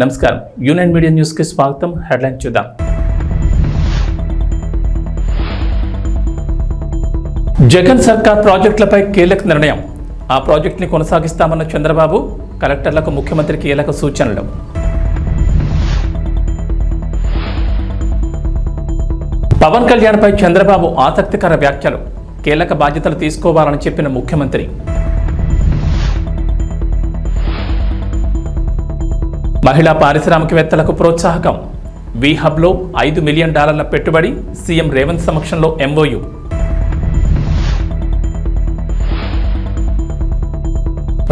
నమస్కారం. Union media న్యూస్కి స్వాగతం. హెడ్లైన్ చూద్దాం. జగన్ సర్కార్ ప్రాజెక్టులపై కీలక నిర్ణయం. ఆ ప్రాజెక్టుని కొనసాగిస్తామన్న చంద్రబాబు కలెక్టర్లకు ముఖ్యమంత్రి కీలక సూచనలు. పవన్ కళ్యాణ్పై చంద్రబాబు ఆసక్తికర వ్యాఖ్యలు. కీలక బాధ్యతలు తీసుకోవాలని చెప్పిన ముఖ్యమంత్రి. మహిళా పారిశ్రామికవేత్తలకు ప్రోత్సాహకం. వి హబ్లో ఐదు మిలియన్ డాలర్ల పెట్టుబడి సీఎం రేవంత్ సమక్షంలో ఎంఓయు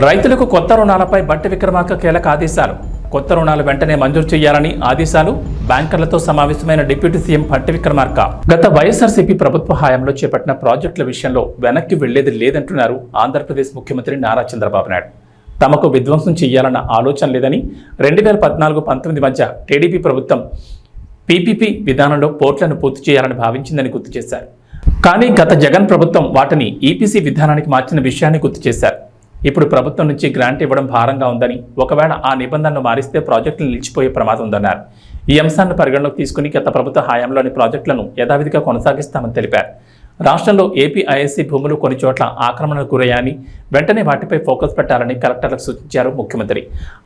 రైతులకు కొత్త రుణాలపై బట్టి విక్రమార్క కీలక ఆదేశాలు. కొత్త రుణాలు వెంటనే మంజూరు చేయాలని ఆదేశాలు బ్యాంకర్లతో సమావేశమైన డిప్యూటీ సీఎం భట్టి విక్రమార్క. గత వైఎస్ఆర్సీపీ ప్రభుత్వ హయాంలో చేపట్టిన ప్రాజెక్టుల విషయంలో వెనక్కి వెళ్ళేది లేదంటున్నారు ఆంధ్రప్రదేశ్ ముఖ్యమంత్రి నారా చంద్రబాబు నాయుడు. తమకు విధ్వంసం చేయాలన్న ఆలోచన లేదని రెండు వేల పద్నాలుగు పంతొమ్మిది మధ్య టీడీపీ ప్రభుత్వం పీపీపీ విధానంలో పోర్ట్లను పూర్తి చేయాలని భావించిందని గుర్తు చేశారు. కానీ గత జగన్ ప్రభుత్వం వాటిని ఈపీసీ విధానానికి మార్చిన విషయాన్ని గుర్తు చేశారు. ఇప్పుడు ప్రభుత్వం నుంచి గ్రాంట్ ఇవ్వడం భారంగా ఉందని ఒకవేళ ఆ నిబంధనలు మారిస్తే ప్రాజెక్టులు నిలిచిపోయే ప్రమాదం ఉందన్నారు. ఈ అంశాన్ని పరిగణలోకి తీసుకుని గత ప్రభుత్వ హయాంలోని ప్రాజెక్టులను యథావిధిగా కొనసాగిస్తామని తెలిపారు. రాష్ట్రంలో ఏపీ ఐఎస్సీ భూములు కొన్ని చోట్ల ఆక్రమణకు గురయ్యాయని వెంటనే వాటిపై ఫోకస్ పెట్టాలని కలెక్టర్లకు సూచించారు ముఖ్యమంత్రి.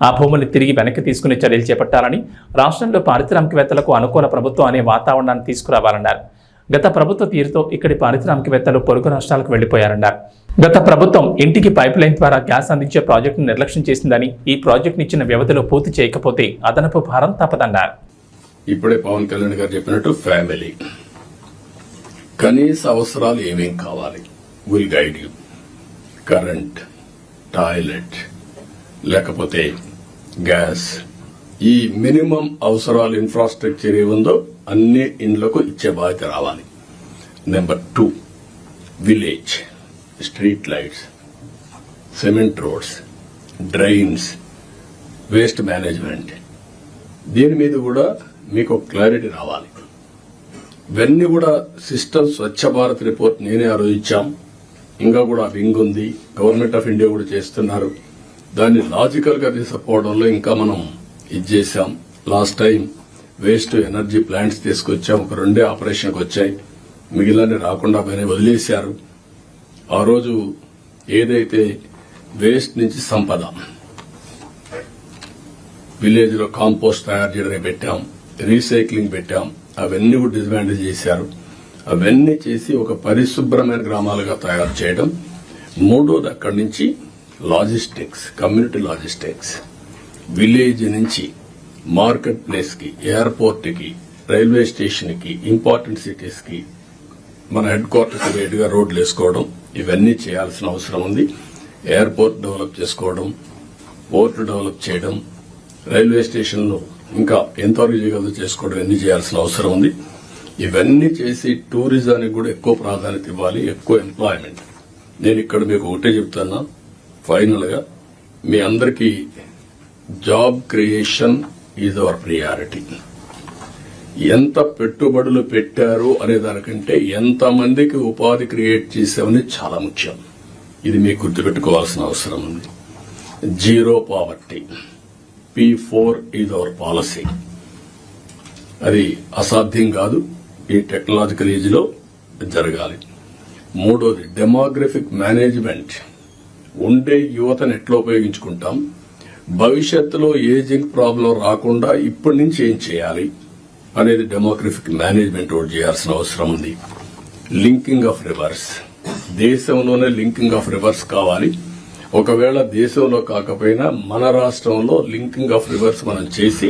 ఆ భూముల్ని తిరిగి వెనక్కి తీసుకునే చర్యలు చేపట్టాలని రాష్ట్రంలో పారిశ్రామికవేత్తలకు అనుకూల ప్రభుత్వం అనే వాతావరణాన్ని తీసుకురావాలన్నారు. గత ప్రభుత్వ తీరుతో ఇక్కడి పారిశ్రామికవేత్తలు పొరుగు రాష్ట్రాలకు వెళ్ళిపోయారన్నారు గత ప్రభుత్వం ఇంటికి పైప్ లైన్ ద్వారా గ్యాస్ అందించే ప్రాజెక్టును నిర్లక్ష్యం చేసిందని ఈ ప్రాజెక్టును ఇచ్చిన వ్యవధిలో పూర్తి చేయకపోతే అదనపు భారం తప్పదన్నారు. ఇప్పుడే పవన్ కళ్యాణ్ గారు చెప్పినట్టు ఫ్యామిలీ. కనీస అవసరాలు ఏమేం కావాలి? Will guide you current toilet లేకపోతే గ్యాస్. ఈ మినిమం అవసరాలు ఇన్ఫ్రాస్ట్రక్చర్ ఏముందో అన్ని ఇండ్లకు ఇచ్చే బాధ్యత రావాలి. Number two village street lights cement roads drains waste management. దీని మీద కూడా మీకు క్లారిటీ రావాలి. ఇవన్నీ కూడా సిస్టమ్ స్వచ్ఛ భారత్ రిపోర్ట్ నేనే ఆ రోజు ఇచ్చాం ఇంకా కూడా వింగ్ ఉంది. గవర్నమెంట్ ఆఫ్ ఇండియా కూడా చేస్తున్నారు. దాన్ని లాజికల్గా తీసుకుపోవడంలో ఇంకా మనం ఇది చేశాం. Last time waste energy plants తీసుకొచ్చాం. ఒక రెండే ఆపరేషన్కి వచ్చాయి. మిగిలిన రాకుండా పైన వదిలేశారు. ఆ రోజు ఏదైతే వేస్ట్ నుంచి సంపద విలేజ్లో కాంపోస్ట్ తయారు చేయడానికి పెట్టాం. రీసైక్లింగ్ పెట్టాం. అవన్నీ కూడా డిస్బ్యాండ్ చేశారు. అవన్నీ చేసి ఒక పరిశుభ్రమైన గ్రామాలుగా తయారు చేయడం. మూడోది అక్కడి నుంచి లాజిస్టిక్స్ కమ్యూనిటీ లాజిస్టిక్స్. విలేజ్ నుంచి మార్కెట్ ప్లేస్కి ఎయిర్పోర్ట్కి రైల్వే స్టేషన్కి ఇంపార్టెంట్ సిటీస్కి మన హెడ్ క్వార్టర్స్ రేటుగా రోడ్లు వేసుకోవడం. ఇవన్నీ చేయాల్సిన అవసరం ఉంది. ఎయిర్పోర్ట్ డెవలప్ చేసుకోవడం పోర్ట్ డెవలప్ చేయడం రైల్వే స్టేషన్లు ఇంకా ఎంతవరకు చేయగలదో చేసుకోవడం ఎన్ని చేయాల్సిన అవసరం ఉంది? ఇవన్నీ చేసి టూరిజానికి కూడా ఎక్కువ ప్రాధాన్యత ఇవ్వాలి ఎక్కువ ఎంప్లాయ్మెంట్ నేను ఇక్కడ మీకు ఒకటే చెప్తున్నా. ఫైనల్గా మీ అందరికీ job creation is our priority ఎంత పెట్టుబడులు పెట్టారు అనే దానికంటే ఎంతమందికి ఉపాధి క్రియేట్ చేసామని చాలా ముఖ్యం. ఇది మీకు గుర్తుపెట్టుకోవాల్సిన అవసరం ఉంది. Zero poverty P four is our policy అది అసాధ్యం కాదు. ఈ టెక్నాలజికల్ ఏజ్లో జరగాలి. మూడోది డెమోగ్రఫిక్ మేనేజ్మెంట్ ఉండే యువతను ఎట్లా ఉపయోగించుకుంటాం? భవిష్యత్తులో ఏజింగ్ ప్రాబ్లం రాకుండా ఇప్పటి నుంచి ఏం చేయాలి? అనేది డెమోగ్రఫిక్ మేనేజ్మెంట్ ఒకటి చేయాల్సిన అవసరం ఉంది. లింకింగ్ ఆఫ్ రివర్స్ దేశంలోనే లింకింగ్ ఆఫ్ రివర్స్ కావాలి. ఒకవేళ దేశంలో కాకపోయినా మన రాష్ట్రంలో లింకింగ్ ఆఫ్ రివర్స్ మనం చేసి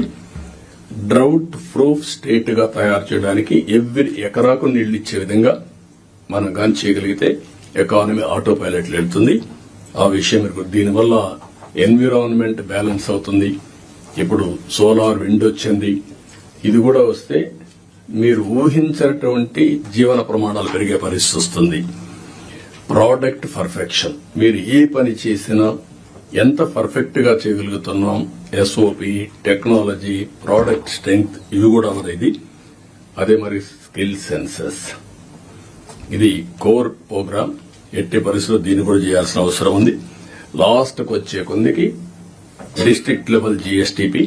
డ్రౌట్ ప్రూఫ్ స్టేట్గా తయారు చేయడానికి ఎవ్రీ ఎకరాకు నీళ్ళు ఇచ్చే విధంగా మనం కానీ చేయగలిగితే ఎకానమీ ఆటో పైలట్ వెళ్తుంది ఆ విషయం మీకు దీనివల్ల ఎన్విరాన్మెంట్ బ్యాలెన్స్ అవుతుంది. ఇప్పుడు సోలార్ విండ్ వచ్చింది. ఇది కూడా వస్తే మీరు ఊహించినటువంటి జీవన ప్రమాణాలు పెరిగే పరిస్థితి వస్తుంది. ప్రోడక్ట్ పర్ఫెక్షన్ మీరు ఏ పని చేసినా ఎంత పర్ఫెక్ట్గా చేయగలుగుతున్నాం ఎస్ఓపి టెక్నాలజీ ప్రోడక్ట్ స్ట్రెంగ్త్ ఇవి కూడా ఇది అదే మరి స్కిల్ సెన్సెస్ ఇది కోర్ ప్రోగ్రామ్ ఎట్టి పరిస్థితుల్లో దీన్ని కూడా చేయాల్సిన అవసరం ఉంది. లాస్ట్కి వచ్చే కొందికి district level GSTP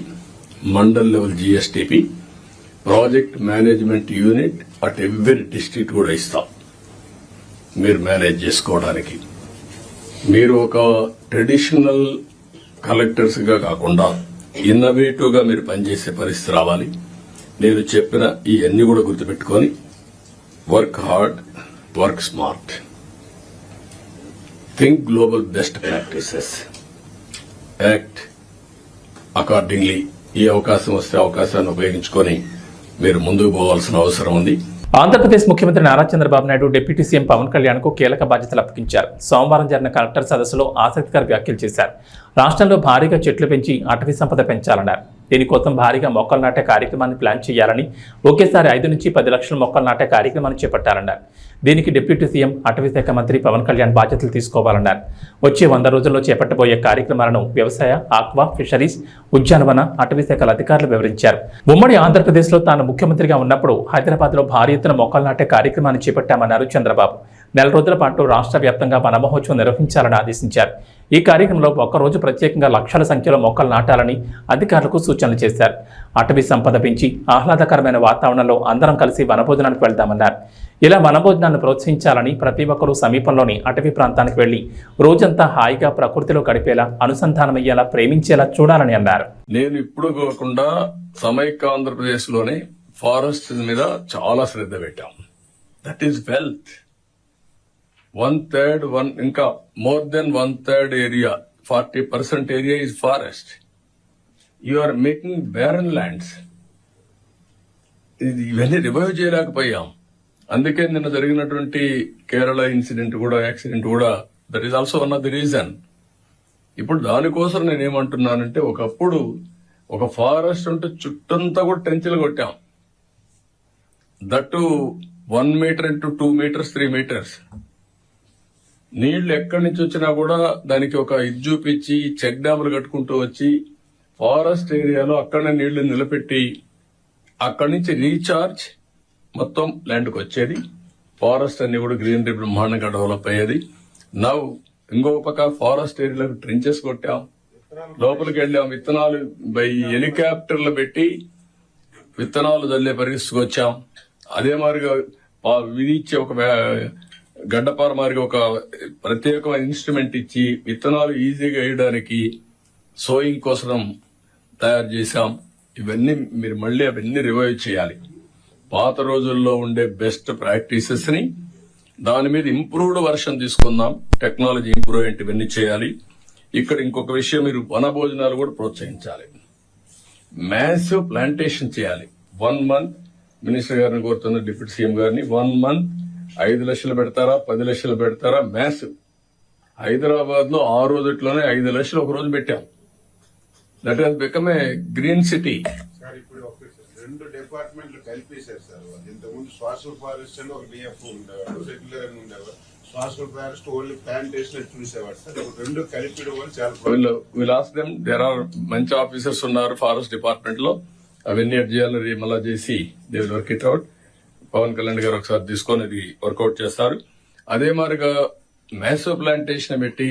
mandal level GSTP project management unit at every district కూడా ఇస్తాం. మీరు మేనేజ్ చేసుకోవడానికి. మీరు ఒక ట్రెడిషనల్ కలెక్టర్స్గా కాకుండా ఇన్నోవేటివ్గా మీరు పనిచేసే పరిస్థితి రావాలి. నేను చెప్పిన ఈ అన్ని కూడా గుర్తుపెట్టుకొని work hard work smart. Think global best practices act accordingly ఈ అవకాశం వస్తే అవకాశాన్ని ఉపయోగించుకొని మీరు ముందుకు పోవాల్సిన అవసరం ఉంది. ఆంధ్రప్రదేశ్ ముఖ్యమంత్రి నారా చంద్రబాబు నాయుడు డిప్యూటీ సీఎం పవన్ కళ్యాణ్కు కీలక బాధ్యతలు అప్పగించారు. సోమవారం జరిగిన కలెక్టర్ సదస్సులో ఆసక్తికర వ్యాఖ్యలు చేశారు. రాష్ట్రంలో భారీగా చెట్లు పెంచి అటవీ సంపద పెంచాలన్నారు. దీనికోసం భారీగా మొక్కలు నాటే కార్యక్రమాన్ని ప్లాన్ చేయాలని ఒకేసారి ఐదు నుంచి పది లక్షల మొక్కలు నాటే కార్యక్రమాన్ని చేపట్టాలన్నారు. దీనికి డిప్యూటీ సీఎం అటవీశాఖ మంత్రి పవన్ కళ్యాణ్ బాధ్యతలు తీసుకోవాలన్నారు. వచ్చే వంద రోజుల్లో చేపట్టబోయే కార్యక్రమాలను వ్యవసాయ ఆక్వా ఫిషరీస్ ఉద్యానవన అటవీశాఖల అధికారులు వివరించారు. ఉమ్మడి ఆంధ్రప్రదేశ్లో తాను ముఖ్యమంత్రిగా ఉన్నప్పుడు హైదరాబాద్లో భారీ ఎత్తున మొక్కలు నాటే కార్యక్రమాన్ని చేపట్టామన్నారు చంద్రబాబు. నెల రోజుల పాటు రాష్ట్ర వ్యాప్తంగా వనమహోత్సవం నిర్వహించాలని ఆదేశించారు. ఈ కార్యక్రమంలో ఒక్కరోజు ప్రత్యేకంగా లక్షల సంఖ్యలో మొక్కలు నాటాలని అధికారులకు సూచనలు చేశారు. అటవీ సంపద పెంచి ఆహ్లాదకరమైన వాతావరణంలో అందరం కలిసి వనభోజనానికి వెళ్దామన్నారు. ఇలా వనభోజనాన్ని ప్రోత్సహించాలని ప్రతి ఒక్కరూ సమీపంలోని అటవీ ప్రాంతానికి వెళ్ళి రోజంతా హాయిగా ప్రకృతిలో గడిపేలా అనుసంధానమయ్యేలా ప్రేమించేలా చూడాలని అన్నారు. నేను ఇప్పుడు కాకుండా సమైక్య ఆంధ్రప్రదేశ్లోని ఫారెస్ట్ మీద చాలా శ్రద్ధ పెట్టాం. That is wealth one third one ఇంకా more than one third area forty percent area is forest you are making barren lands ఇది ఇవన్నీ రివైవ్ చేయలేకపోయాం. అందుకే నిన్న జరిగినటువంటి కేరళ ఇన్సిడెంట్ కూడా యాక్సిడెంట్ కూడా that is also one of the reason ఇప్పుడు దానికోసం నేను ఏమంటున్నానంటే ఒకప్పుడు ఒక ఫారెస్ట్ ఉంటే చుట్టంతా కూడా టెంచులు కొట్టాం. That one metre into two metres three metres నీళ్ళు ఎక్కడి నుంచి వచ్చినా కూడా దానికి ఒక ఇది చూపించి చెక్ డ్యాములు కట్టుకుంటూ వచ్చి ఫారెస్ట్ ఏరియాలో అక్కడనే నీళ్ళు నిలబెట్టి అక్కడి నుంచి రీఛార్జ్ మొత్తం ల్యాండ్కి వచ్చేది. ఫారెస్ట్ అన్ని కూడా గ్రీనరీ బ్రహ్మాండంగా డెవలప్ అయ్యేది. నవ్ ఇంకో పక్క ఫారెస్ట్ ఏరియాలకు ట్రెంచెస్ కొట్టాం. లోపలికి వెళ్ళాం. విత్తనాలు బై హెలికాప్టర్లు పెట్టి విత్తనాలు చల్లే పరిస్థితికి వచ్చాం. అదే మాదిరిగా పా- విధించే ఒక గడ్డపార మాదిరిగా ఒక ప్రత్యేకమైన ఇన్స్ట్రుమెంట్ ఇచ్చి విత్తనాలు ఈజీగా వేయడానికి సోయింగ్ కోసం తయారు చేశాం. ఇవన్నీ మీరు మళ్ళీ అవన్నీ రివైవ్ చేయాలి. పాత రోజుల్లో ఉండే బెస్ట్ ప్రాక్టీసెస్ని దాని మీద ఇంప్రూవ్డ్ వర్షన్ తీసుకుందాం. టెక్నాలజీ ఇంప్రూవ్ ఇవన్నీ చేయాలి. ఇక్కడ ఇంకొక విషయం మీరు వన భోజనాలు కూడా ప్రోత్సహించాలి. మ్యాసివ్ ప్లాంటేషన్ చేయాలి. వన్ మంత్ మినిస్టర్ గారిని కోరుతున్న డిప్యూటీ సీఎం గారిని వన్ మంత్ ఐదు లక్షలు పెడతారా? పది లక్షలు పెడతారా? మ్యాసివ్ హైదరాబాద్లో ఆ రోజుట్లోనే ఐదు లక్షలు ఒక రోజు పెట్టాం. That has become a green city sir ఇప్పుడు ఒక రెండు డిపార్ట్మెంట్లు కలిపేశారు సార్. ఇంతకుముందు సోషల్ ఫారెస్ట్ అని ఒక డిఎఫ్ ఉండేవాడు రెగ్యులర్ అని ఉండేవారు. సోషల్ ఫారెస్ట్ ఓన్లీ ప్లాంటేషన్ చూసేవాడు సార్. రెండు కలిపి వల్ల చాలా వీళ్ళు దెమ్ దేర్ ఆర్ మంచి ఆఫీసర్స్ ఉన్నారు ఫారెస్ట్ డిపార్ట్మెంట్లో. అవన్నీ ఎట్ చేయాలని మళ్ళా చేసి they will work it out Pawan Kalyan garu ఒకసారి తీసుకొని ఇది వర్కౌట్ చేస్తారు. అదే మాదిరిగా మ్యాసో ప్లాంటేషన్ పెట్టి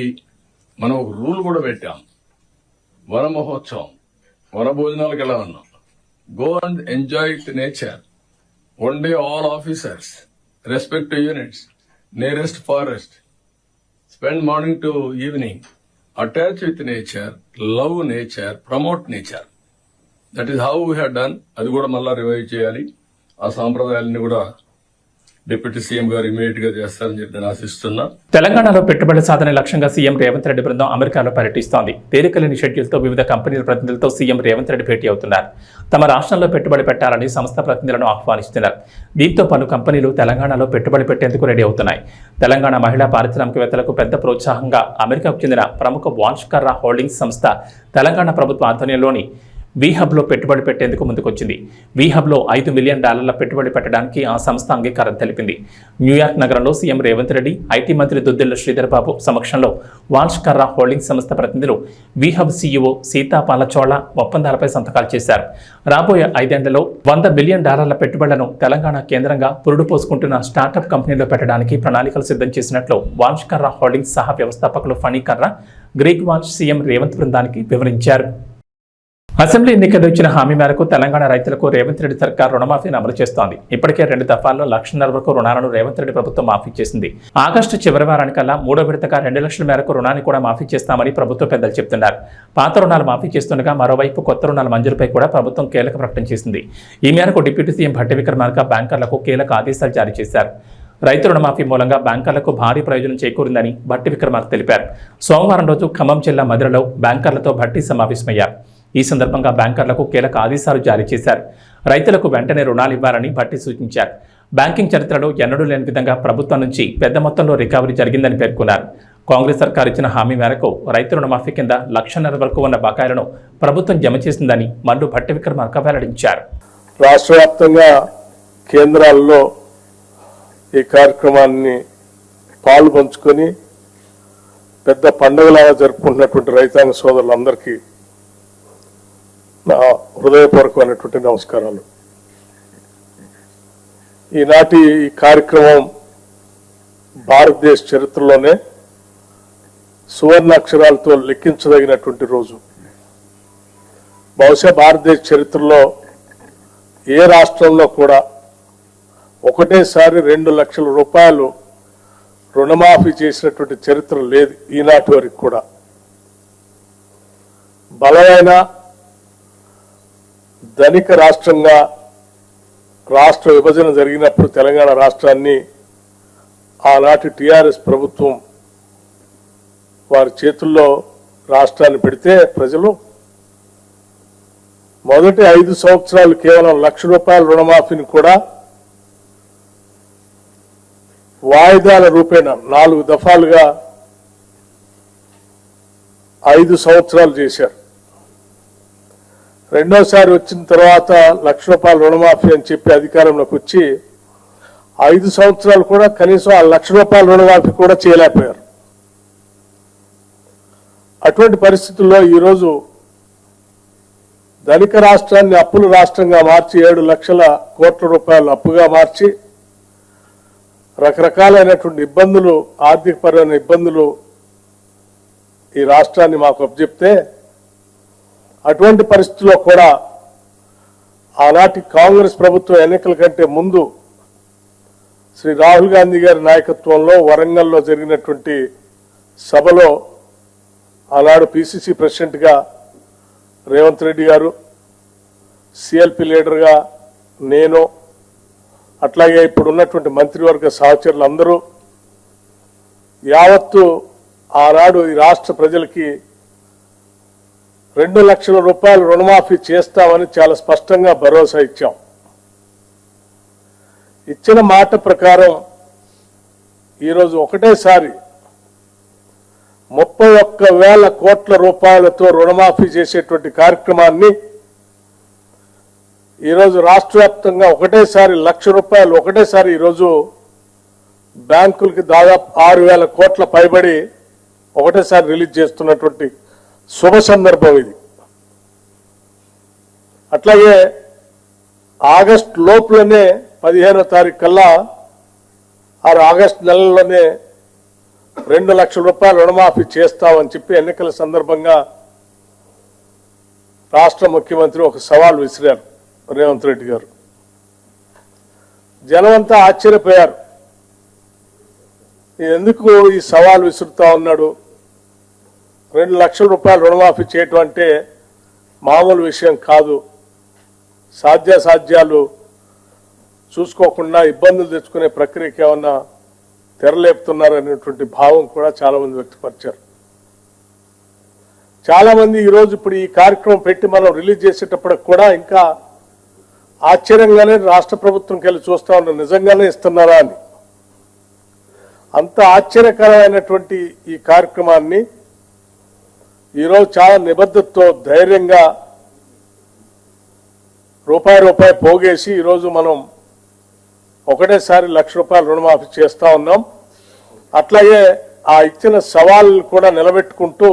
మనం ఒక రూల్ కూడా పెట్టాం. వన మహోత్సవం వన భోజనాలకు వెళ్ళమన్నాం go and enjoy it nature one day all officers respect units nearest forest spend morning to evening attach with nature love nature promote nature that is how we have done అది కూడా మళ్ళా revive చేయాలి. ఆ సాంప్రదాయాలని కూడా deputy CM గారు ఇమీడియట్గా చేస్తారని చెప్పి నేను ఆశిస్తున్నా. తెలంగాణలో పెట్టుబడి సాధన లక్ష్యంగా సీఎం రేవంత్ రెడ్డి బృందం అమెరికాలో పర్యటిస్తోంది. తేలికలేని షెడ్యూల్తో వివిధ కంపెనీల ప్రతినిధులతో సీఎం రేవంత్ రెడ్డి భేటీ అవుతున్నారు. తమ రాష్ట్రంలో పెట్టుబడి పెట్టాలని సంస్థ ప్రతినిధులను ఆహ్వానిస్తున్నారు. దీంతో పలు కంపెనీలు తెలంగాణలో పెట్టుబడి పెట్టేందుకు రెడీ అవుతున్నాయి. తెలంగాణ మహిళా పారిశ్రామికవేత్తలకు పెద్ద ప్రోత్సాహంగా అమెరికాకు చెందిన ప్రముఖ వాన్ష్కర్రా హోల్డింగ్స్ సంస్థ తెలంగాణ ప్రభుత్వ ఆధ్వర్యంలోని వీహబ్లో పెట్టుబడి పెట్టేందుకు ముందుకొచ్చింది. వీహబ్లో ఐదు మిలియన్ డాలర్ల పెట్టుబడి పెట్టడానికి ఆ సంస్థ అంగీకారం తెలిపింది. న్యూయార్క్ నగరంలో సీఎం రేవంత్ రెడ్డి ఐటీ మంత్రి దుద్దిల్ల శ్రీధర్ బాబు సమక్షంలో వాల్ష్ కర్రా హోల్డింగ్ సంస్థ ప్రతినిధులు వీహబ్ సీఈఓ సీతా పాలచోళ ఒప్పందాలపై సంతకాలు చేశారు. రాబోయే ఐదేళ్ళలో వంద బిలియన్ డాలర్ల పెట్టుబడులను తెలంగాణ కేంద్రంగా పురుడు పోసుకుంటున్న స్టార్టప్ కంపెనీలో పెట్టడానికి ప్రణాళికలు సిద్ధం చేసినట్లు వాల్ష్ కర్రా హోల్డింగ్స్ సహా వ్యవస్థాపకులు Phani Karra Greg Walsh CM Revanth బృందానికి వివరించారు. అసెంబ్లీ ఎన్నికల్లో ఇచ్చిన హామీ మేరకు తెలంగాణ రైతులకు రేవంత్ రెడ్డి సర్కార్ రుణమాఫీని అమలు చేస్తోంది. ఇప్పటికే రెండు దఫాల్లో లక్షన్నర వరకు రుణాలను రేవంత్ రెడ్డి ప్రభుత్వం మాఫీ చేసింది. ఆగస్టు చివరి వారానికల్లా మూడో విడతగా రెండు లక్షల మేరకు రుణాన్ని కూడా మాఫీ చేస్తామని ప్రభుత్వ పెద్దలు చెబుతున్నారు పాత రుణాలు మాఫీ చేస్తుండగా మరోవైపు కొత్త రుణాల మంజూరుపై కూడా ప్రభుత్వం కీలక ప్రకటన చేసింది. ఈ మేరకు డిప్యూటీ సీఎం భట్టి విక్రమార్క బ్యాంకర్లకు కీలక ఆదేశాలు జారీ చేశారు. రైతు రుణమాఫీ మూలంగా బ్యాంకర్లకు భారీ ప్రయోజనం చేకూరిందని భట్టి విక్రమార్క తెలిపారు. సోమవారం రోజు ఖమ్మం జిల్లా మధురలో బ్యాంకర్లతో భట్టి సమావేశమయ్యారు. ఈ సందర్భంగా బ్యాంకర్లకు కీలక ఆదేశాలు జారీ చేశారు. రైతులకు వెంటనే రుణాలు ఇవ్వాలని భట్టి సూచించారు. బ్యాంకింగ్ చరిత్రలో ఎన్నడూ లేని విధంగా ప్రభుత్వం నుంచి పెద్ద మొత్తంలో రికవరీ జరిగిందని పేర్కొన్నారు. కాంగ్రెస్ సర్కార్ ఇచ్చిన హామీ మేరకు రైతు రుణమాఫీ కింద లక్షన్నర వరకు ఉన్న బకాయిలను ప్రభుత్వం జమ చేసిందని మల్లు భట్టి విక్రమార్క వెల్లడించారు. రాష్ట్ర వ్యాప్తంగా కేంద్రాల్లో ఈ కార్యక్రమాన్ని పాలు పంచుకొని పెద్ద పండుగలాగా జరుపుకుంటున్నటువంటి రైతాంగ సోదరులందరికీ నా హృదయపూర్వకమైనటువంటి నమస్కారాలు. ఈనాటి ఈ కార్యక్రమం భారతదేశ చరిత్రలోనే సువర్ణాక్షరాలతో లెక్కించదగినటువంటి రోజు. బహుశా భారతదేశ చరిత్రలో ఏ రాష్ట్రంలో కూడా ఒకటేసారి రెండు లక్షల రూపాయలు రుణమాఫీ చేసినటువంటి చరిత్ర లేదు ఈనాటి వరకు కూడా. బలమైన ధనిక రాష్ట్రంగా రాష్ట్ర విభజన జరిగినప్పుడు తెలంగాణ రాష్ట్రాన్ని ఆనాటి టిఆర్ఎస్ ప్రభుత్వం వారి చేతుల్లో రాష్ట్రాన్ని పెడితే ప్రజలు మొదటి ఐదు సంవత్సరాలు కేవలం లక్ష రూపాయల రుణమాఫీని కూడా వాయిదాల రూపేణ నాలుగు దఫాలుగా ఐదు సంవత్సరాలు చేశారు. రెండోసారి వచ్చిన తర్వాత లక్ష రూపాయల రుణమాఫీ అని చెప్పి అధికారంలోకి వచ్చి ఐదు సంవత్సరాలు కూడా కనీసం ఆ లక్ష రూపాయల రుణమాఫీ కూడా చేయలేకపోయారు. అటువంటి పరిస్థితుల్లో ఈరోజు ధనిక రాష్ట్రాన్ని అప్పుల రాష్ట్రంగా మార్చి ఏడు లక్షల కోట్ల రూపాయలు అప్పుగా మార్చి రకరకాలైనటువంటి ఇబ్బందులు ఆర్థికపరమైన ఇబ్బందులు ఈ రాష్ట్రాన్ని మాకు అప్పచెప్తే అటువంటి పరిస్థితుల్లో కూడా ఆనాటి కాంగ్రెస్ ప్రభుత్వం ఎన్నికల కంటే ముందు శ్రీ రాహుల్ గాంధీ గారి నాయకత్వంలో వరంగల్లో జరిగినటువంటి సభలో ఆనాడు పిసిసి ప్రెసిడెంట్గా రేవంత్ రెడ్డి గారు సిఎల్పి లీడర్గా నేను అట్లాగే ఇప్పుడు ఉన్నటువంటి మంత్రివర్గ సహచరులు అందరూ యావత్తు ఆనాడు ఈ రాష్ట్ర ప్రజలకి రెండు లక్షల రూపాయలు రుణమాఫీ చేస్తామని చాలా స్పష్టంగా భరోసా ఇచ్చాం. ఇచ్చిన మాట ప్రకారం ఈరోజు ఒకటేసారి ముప్పై ఒక్క వేల కోట్ల రూపాయలతో రుణమాఫీ చేసేటువంటి కార్యక్రమాన్ని ఈరోజు రాష్ట్ర వ్యాప్తంగా ఒకటేసారి లక్ష రూపాయలు ఒకటేసారి ఈరోజు బ్యాంకులకి దాదాపు ఆరు వేల కోట్ల పైబడి ఒకటేసారి రిలీజ్ చేస్తున్నటువంటి శుభ సందర్భం ఇది. అట్లాగే ఆగస్ట్ లోపులోనే పదిహేనో తారీఖు కల్లా ఆరు ఆగస్ట్ నెలలోనే రెండు లక్షల రూపాయలు రుణమాఫీ చేస్తామని చెప్పి ఎన్నికల సందర్భంగా రాష్ట్ర ముఖ్యమంత్రి ఒక సవాల్ విసిరారు రేవంత్ రెడ్డి గారు. జనమంతా ఆశ్చర్యపోయారు. ఎందుకు ఈ సవాల్ విసురుతా ఉన్నాడు? రెండు లక్షల రూపాయలు రుణమాఫీ చేయటం అంటే మామూలు విషయం కాదు. సాధ్యాసాధ్యాలు చూసుకోకుండా ఇబ్బందులు తెచ్చుకునే ప్రక్రియకి ఏమన్నా తెరలేపుతున్నారనేటువంటి భావం కూడా చాలామంది వ్యక్తపరిచారు. చాలామంది ఈరోజు ఇప్పుడు ఈ కార్యక్రమం పెట్టి మనం రిలీజ్ చేసేటప్పటికి కూడా ఇంకా ఆశ్చర్యంగానే రాష్ట్ర ప్రభుత్వంకి వెళ్ళి చూస్తా ఉన్నా నిజంగానే ఇస్తున్నారా అని. అంత ఆశ్చర్యకరమైనటువంటి ఈ కార్యక్రమాన్ని ఈరోజు చాలా నిబద్ధతతో ధైర్యంగా రూపాయి రూపాయి పోగేసి ఈరోజు మనం ఒకటేసారి లక్ష రూపాయలు రుణమాఫీ చేస్తూ ఉన్నాం. అట్లాగే ఆ ఇచ్చిన సవాళ్ళను కూడా నిలబెట్టుకుంటూ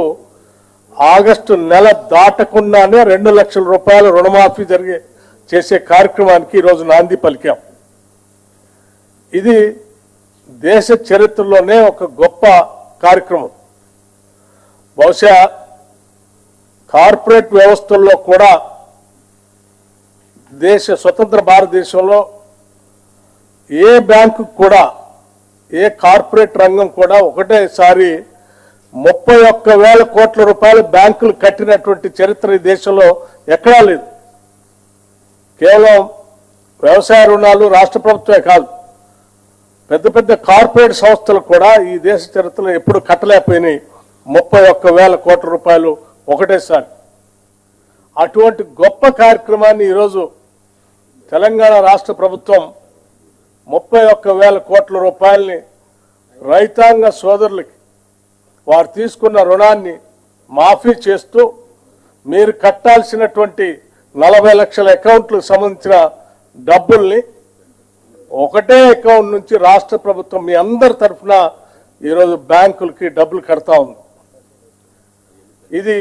ఆగస్టు నెల దాటకుండానే రెండు లక్షల రూపాయల రుణమాఫీ జరిగే చేసే కార్యక్రమానికి ఈరోజు నాంది పలికాం. ఇది దేశ చరిత్రలోనే ఒక గొప్ప కార్యక్రమం. బహుశా కార్పొరేట్ వ్యవస్థల్లో కూడా దేశ స్వతంత్ర భారతదేశంలో ఏ బ్యాంకు కూడా ఏ కార్పొరేట్ రంగం కూడా ఒకటేసారి ముప్పై ఒక్క వేల కోట్ల రూపాయలు బ్యాంకులు కట్టినటువంటి చరిత్ర ఈ దేశంలో ఎక్కడా లేదు. కేవలం వ్యవసాయ రుణాలు రాష్ట్ర ప్రభుత్వమే కాదు పెద్ద పెద్ద కార్పొరేట్ సంస్థలు కూడా ఈ దేశ చరిత్రలో ఎప్పుడు కట్టలేకపోయినాయి. ముప్పై ఒక్క వేల కోట్ల రూపాయలు ఒకటేసారి. అటువంటి గొప్ప కార్యక్రమాన్ని ఈరోజు తెలంగాణ రాష్ట్ర ప్రభుత్వం ముప్పై ఒక్క వేల కోట్ల రూపాయల్ని రైతాంగ సోదరులకి వారు తీసుకున్న రుణాన్ని మాఫీ చేస్తూ మీరు కట్టాల్సినటువంటి నలభై లక్షల అకౌంట్లకు సంబంధించిన డబ్బుల్ని ఒకటే అకౌంట్ నుంచి రాష్ట్ర ప్రభుత్వం మీ అందరి తరఫున ఈరోజు బ్యాంకులకి డబ్బులు కడతా ఉంది. ఇది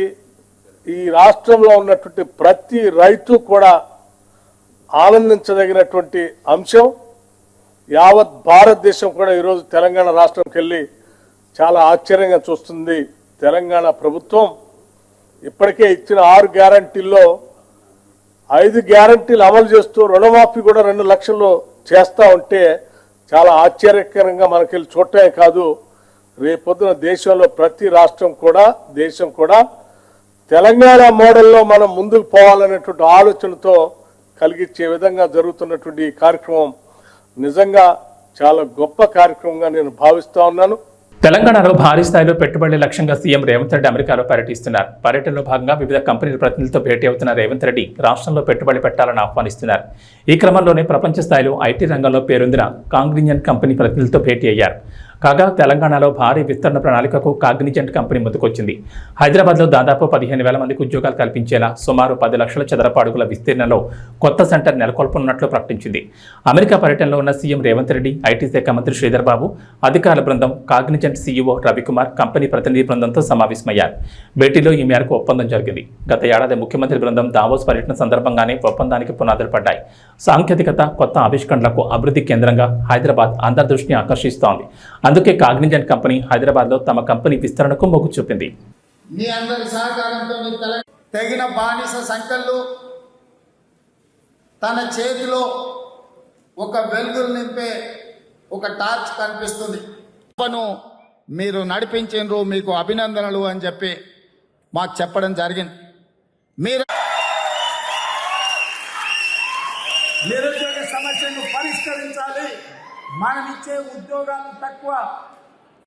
ఈ రాష్ట్రంలో ఉన్నటువంటి ప్రతి రైతు కూడా ఆనందించదగినటువంటి అంశం. యావత్ భారతదేశం కూడా ఈరోజు తెలంగాణ రాష్ట్రంకి వెళ్ళి చాలా ఆశ్చర్యంగా చూస్తుంది. తెలంగాణ ప్రభుత్వం ఇప్పటికే ఇచ్చిన ఆరు గ్యారంటీల్లో ఐదు గ్యారంటీలు అమలు చేస్తూ రుణమాఫీ కూడా రెండు లక్షలు చేస్తూ ఉంటే చాలా ఆశ్చర్యకరంగా మనకి చూడటమే కాదు. రేపొద్దున దేశంలో ప్రతి రాష్ట్రం కూడా దేశం కూడా తెలంగాణ మోడల్లో మనం ముందుకు పోవాలనేటువంటి ఆలోచనతో కలిగించే విధంగా జరుగుతున్నటువంటి ఈ కార్యక్రమం నిజంగా చాలా గొప్ప కార్యక్రమంగా నేను భావిస్తూ ఉన్నాను. తెలంగాణలో భారీ స్థాయిలో పెట్టుబడుల లక్ష్యంగా సీఎం రేవంత్ రెడ్డి అమెరికాలో పర్యటిస్తున్నారు. పర్యటనలో భాగంగా వివిధ కంపెనీల ప్రతినిధులతో భేటీ అవుతున్న రేవంత్ రెడ్డి రాష్ట్రంలో పెట్టుబడి పెట్టాలని ఆహ్వానిస్తున్నారు. ఈ క్రమంలోనే ప్రపంచ స్థాయిలో ఐటీ రంగంలో పేరొందిన కాంగ్రీనియన్ కంపెనీ ప్రతినిధులతో భేటీ అయ్యారు. కాగా తెలంగాణలో భారీ విస్తరణ ప్రణాళికకు కాగ్నిజెంట్ కంపెనీ ముందుకొచ్చింది. హైదరాబాద్లో దాదాపు పదిహేను వేల మందికి ఉద్యోగాలు కల్పించేలా సుమారు పది లక్షల చదరపాడుగుల విస్తీర్ణంలో కొత్త సెంటర్ నెలకొల్పనున్నట్లు ప్రకటించింది. అమెరికా పర్యటనలో ఉన్న సీఎం రేవంత్ రెడ్డి ఐటీ శాఖ మంత్రి శ్రీధర్ బాబు అధికారుల బృందం కాగ్నిజెంట్ సీఈఓ రవికుమార్ కంపెనీ ప్రతినిధి బృందంతో సమావేశమయ్యారు. భేటీలో ఈ మేరకు ఒప్పందం జరిగింది. గత ఏడాది ముఖ్యమంత్రి బృందం దావోస్ పర్యటన సందర్భంగానే ఒప్పందానికి పునాదులు పడ్డాయి. సాంకేతికత కొత్త ఆవిష్కరణలకు అభివృద్ధి కేంద్రంగా హైదరాబాద్ అంతర్దృష్టిని ఆకర్షిస్తోంది. అందుకే కాగ్నిజెంట్ కంపెనీ హైదరాబాద్లో తమ కంపెనీ విస్తరణకు మొగ్గు చూపింది. మీ అందరి సహకారంతో తగిన బానిస సంఖ్యలు తన చేతిలో ఒక వెలుగులు నింపే ఒక టార్చ్ కనిపిస్తుంది. మీరు నడిపించిండ్రు మీకు అభినందనలు అని చెప్పి మాకు చెప్పడం జరిగింది. మీరు మనం ఇచ్చే ఉద్యోగాలు తక్కువ.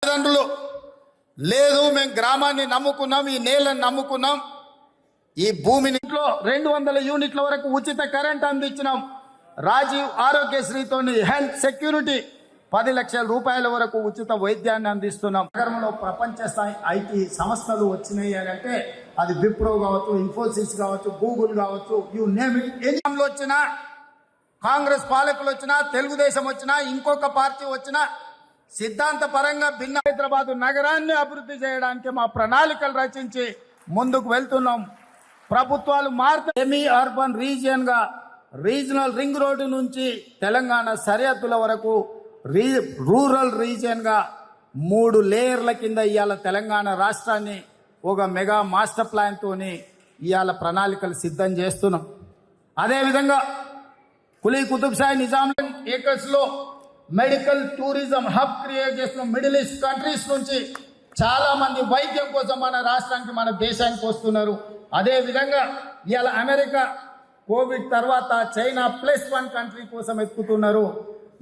తల్లిదండ్రులు లేదు మేము గ్రామాన్ని నమ్ముకున్నాం ఈ నేలను నమ్ముకున్నాం ఈ భూమిని ఇంట్లో రెండు వందల యూనిట్ల వరకు ఉచిత కరెంట్ అందించినాం. రాజీవ్ ఆరోగ్యశ్రీతో హెల్త్ సెక్యూరిటీ పది లక్షల రూపాయల వరకు ఉచిత వైద్యాన్ని అందిస్తున్నాం. నగరంలో ప్రపంచ స్థాయి ఐటీ సంస్థలు వచ్చినాయి అని అంటే అది విప్రో కావచ్చు ఇన్ఫోసిస్ కావచ్చు గూగుల్ కావచ్చు యూ నేమ్ ఇట్ ఎన్ని వచ్చినా కాంగ్రెస్ పాలకులు వచ్చినా తెలుగుదేశం వచ్చినా ఇంకొక పార్టీ వచ్చినా సిద్ధాంత పరంగా భిన్న హైదరాబాద్ నగరాన్ని అభివృద్ధి చేయడానికి మా ప్రణాళికలు రచించి ముందుకు వెళ్తున్నాం. ప్రభుత్వాలు మారుతూ సెమీ అర్బన్ రీజియన్గా రీజనల్ రింగ్ రోడ్డు నుంచి తెలంగాణ సరిహద్దుల వరకు రీ రూరల్ రీజియన్గా మూడు లేయర్ల కింద ఇవాళ తెలంగాణ రాష్ట్రాన్ని ఒక మెగా మాస్టర్ ప్లాన్తోని ఇవాళ ప్రణాళికలు సిద్ధం చేస్తున్నాం. అదేవిధంగా Quli Qutb Shahi Nizam acres medical tourism hub create చేసిన మిడిల్ ఈస్ట్ కంట్రీస్ నుంచి చాలా మంది వైద్యం కోసం మన రాష్ట్రానికి మన దేశానికి వస్తున్నారు. అదేవిధంగా ఇవాళ అమెరికా కోవిడ్ తర్వాత చైనా ప్లస్ వన్ కంట్రీ కోసం ఎక్కుతున్నారు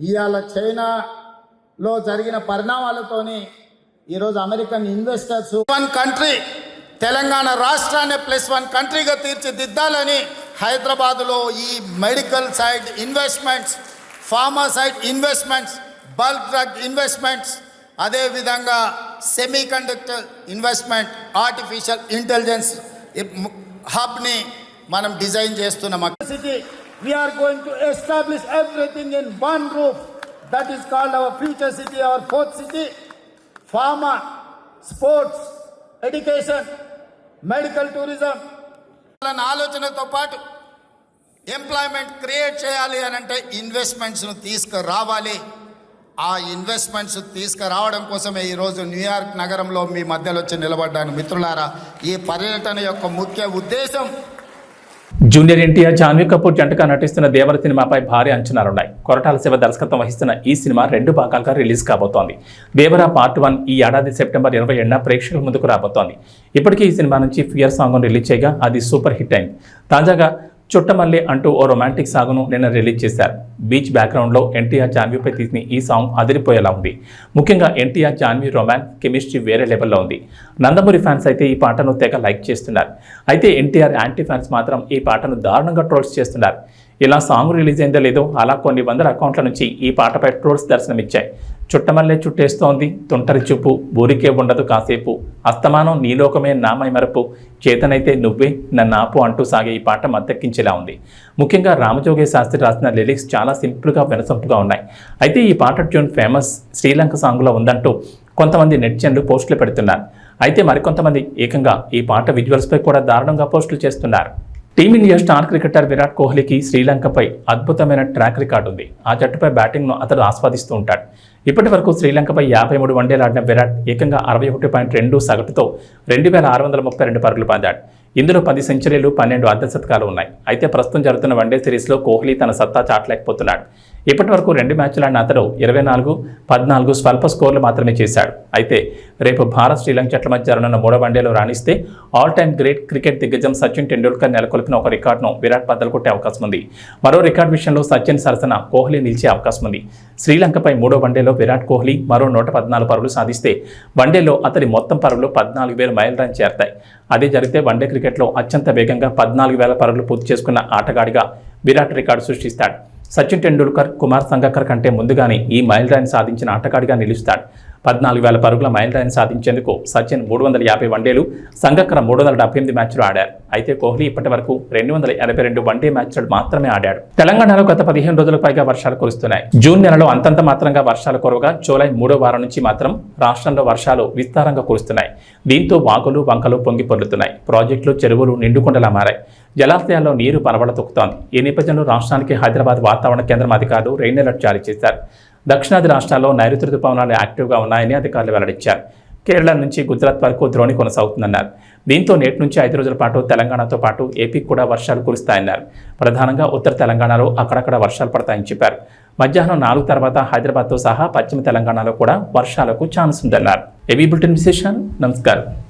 ఇవాళ చైనాలో జరిగిన పరిణామాలతోని ఈరోజు American investors one country Telangana రాష్ట్రాన్ని ప్లస్ వన్ కంట్రీగా తీర్చిదిద్దాలని హైదరాబాద్లో ఈ medical side investments pharma side investments bulk drug investments అదేవిధంగా semiconductor investment artificial intelligence హబ్ని మనం డిజైన్ చేస్తున్నాం city we are going to establish everything in one roof that is called our future city our fourth city pharma sports education medical tourism ఆలోచనతో పాటు employment create చేయాలి అని అంటే ఇన్వెస్ట్మెంట్స్ను తీసుకురావాలి. ఆ ఇన్వెస్ట్మెంట్స్ తీసుకురావడం కోసమే ఈరోజు న్యూయార్క్ నగరంలో మీ మధ్యలో వచ్చి నిలబడ్డాను. మిత్రులారా ఈ పర్యటన యొక్క ముఖ్య ఉద్దేశం జూనియర్ ఎన్టీఆర్ జాన్వీ కపూర్ జంటగా నటిస్తున్న దేవర సినిమాపై భారీ అంచనాలున్నాయి. కొరటాల శివ దర్శకత్వం వహిస్తున్న ఈ సినిమా రెండు భాగాలుగా రిలీజ్ కాబోతోంది. దేవర పార్ట్ వన్ ఈ ఏడాది సెప్టెంబర్ ఇరవై ఏడున ప్రేక్షకుల ముందుకు రాబోతోంది. ఇప్పటికీ ఈ సినిమా నుంచి ఫియర్ సాంగ్ను రిలీజ్ చేయగా అది సూపర్ హిట్ అయింది. తాజాగా చుట్టమల్లి అంటూ ఓ రొమాంటిక్ సాగును నిన్న రిలీజ్ చేశారు. బీచ్ బ్యాక్గ్రౌండ్లో ఎన్టీఆర్ జాన్వీపై తీసిన ఈ సాంగ్ అదిరిపోయేలా ఉంది. ముఖ్యంగా ఎన్టీఆర్ జాన్వీ రొమాన్స్ కెమిస్ట్రీ వేరే లెవెల్లో ఉంది. నందమూరి ఫ్యాన్స్ అయితే ఈ పాటను తెగ లైక్ చేస్తున్నారు. అయితే ఎన్టీఆర్ యాంటీ ఫ్యాన్స్ మాత్రం ఈ పాటను దారుణంగా ట్రోల్స్ చేస్తున్నారు. ఇలా సాంగ్ రిలీజ్ అయిందో లేదో అలా కొన్ని వందల అకౌంట్ల నుంచి ఈ పాటపై ట్రోల్స్ దర్శనమిచ్చాయి. చుట్టమల్లే చుట్టేస్తోంది తుంటరి చూపు ఊరికే ఉండదు కాసేపు. అస్తమానం నీలోకమే నామై మరపు చేతనైతే నువ్వే నన్ను ఆపు అంటూ సాగే ఈ పాట మద్దెక్కించేలా ఉంది. ముఖ్యంగా రామజోగే శాస్త్రి రాసిన లిరిక్స్ చాలా సింపుల్గా వినసొంపుగా ఉన్నాయి. అయితే ఈ పాట ట్యూన్ ఫేమస్ శ్రీలంక సాంగ్లో ఉందంటూ కొంతమంది నెట్జన్లు పోస్టులు పెడుతున్నారు. అయితే మరికొంతమంది ఏకంగా ఈ పాట విజువల్స్పై కూడా దారుణంగా పోస్టులు చేస్తున్నారు. టీమిండియా స్టార్ క్రికెటర్ విరాట్ కోహ్లీకి శ్రీలంకపై అద్భుతమైన ట్రాక్ రికార్డు ఉంది. ఆ జట్టుపై బ్యాటింగ్ను అతడు ఆస్వాదిస్తూ ఉంటాడు. ఇప్పటి వరకు శ్రీలంకపై యాభై మూడు వన్డేలు ఆడిన విరాట్ ఏకంగా అరవై ఒకటి పాయింట్ రెండు సగటుతో రెండు వేల ఆరు వందల ముప్పై రెండు పరుగులు పొందాడు. ఇందులో పది సెంచరీలు పన్నెండు అర్ధ శతకాలు ఉన్నాయి. అయితే ప్రస్తుతం జరుగుతున్న వన్డే సిరీస్లో కోహ్లీ తన సత్తా చాటలేకపోతున్నాడు ఇప్పటి వరకు రెండు మ్యాచ్లు ఆడిన అతడు ఇరవై నాలుగు పద్నాలుగు స్వల్ప స్కోర్లు మాత్రమే చేశాడు. అయితే రేపు భారత్ శ్రీలంక జట్ల మధ్య జరగనున్న మూడో వన్డేలో రాణిస్తే ఆల్ టైమ్ గ్రేట్ క్రికెట్ దిగ్గజం సచిన్ టెండూల్కర్ నెలకొల్పిన ఒక రికార్డును విరాట్ బద్దలు కొట్టే అవకాశం ఉంది. మరో రికార్డు విషయంలో సచిన్ సరసన కోహ్లీ నిలిచే అవకాశం ఉంది. శ్రీలంకపై మూడో వన్డేలో విరాట్ కోహ్లీ మరో నూట పద్నాలుగు పరుగులు సాధిస్తే వన్డేలో అతడి మొత్తం పరుగులు పద్నాలుగు వేల మైల్ రన్ చేరతాయి. అదే జరిగితే వన్డే క్రికెట్లో అత్యంత వేగంగా పద్నాలుగు వేల పరుగులు పూర్తి చేసుకున్న ఆటగాడిగా విరాట్ రికార్డు సృష్టిస్తాడు. సచిన్ టెండూల్కర్ కుమార్ సంగక్కర్ కంటే ముందుగానే ఈ మైల్ రాయిని సాధించిన ఆటగాడిగా నిలుస్తాడు. పద్నాలుగు వేల పరుగుల మైల్ సాధించేందుకు సచిన్ మూడు వందల యాభై వన్డేలు సంగక్కర మూడు వందల డెబ్బై ఎనిమిది మ్యాచ్లు ఆడారు. అయితే కోహ్లీ ఇప్పటి వరకు రెండు వందల ఎనభై రెండు వన్డే మ్యాచ్లు మాత్రమే ఆడాడు. తెలంగాణలో గత పదిహేను రోజులకు పైగా వర్షాలు కురుస్తున్నాయి. జూన్ నెలలో అంతంత మాత్రంగా వర్షాలు కురవగా జూలై మూడో వారం నుంచి మాత్రం రాష్ట్రంలో వర్షాలు విస్తారంగా కురుస్తున్నాయి. దీంతో వాగులు వంకలు పొంగి పొర్లుతున్నాయి. ప్రాజెక్టులు చెరువులు నిండుకుండలా మారాయి. జలాశయాల్లో నీరు పరవడ తొక్కుతోంది. ఈ నేపథ్యంలో రాష్ట్రానికి హైదరాబాద్ వాతావరణ కేంద్రం అధికారులు రెయిన్ అలర్ట్ జారీ చేశారు. దక్షిణాది రాష్ట్రాల్లో నైరుతి రుతుపవనాలు యాక్టివ్గా ఉన్నాయని అధికారులు వెల్లడించారు. కేరళ నుంచి గుజరాత్ వరకు ద్రోణి కొనసాగుతుందన్నారు. దీంతో నేటి నుంచి ఐదు రోజుల పాటు తెలంగాణతో పాటు ఏపీకి కూడా వర్షాలు కురుస్తాయన్నారు. ప్రధానంగా ఉత్తర తెలంగాణలో అక్కడక్కడ వర్షాలు పడతాయని చెప్పారు. మధ్యాహ్నం నాలుగు తర్వాత హైదరాబాద్తో సహా పశ్చిమ తెలంగాణలో కూడా వర్షాలకు ఛాన్స్ ఉందన్నారు. ఏబీ బులెటిన్ విశేషాలు. నమస్కారం.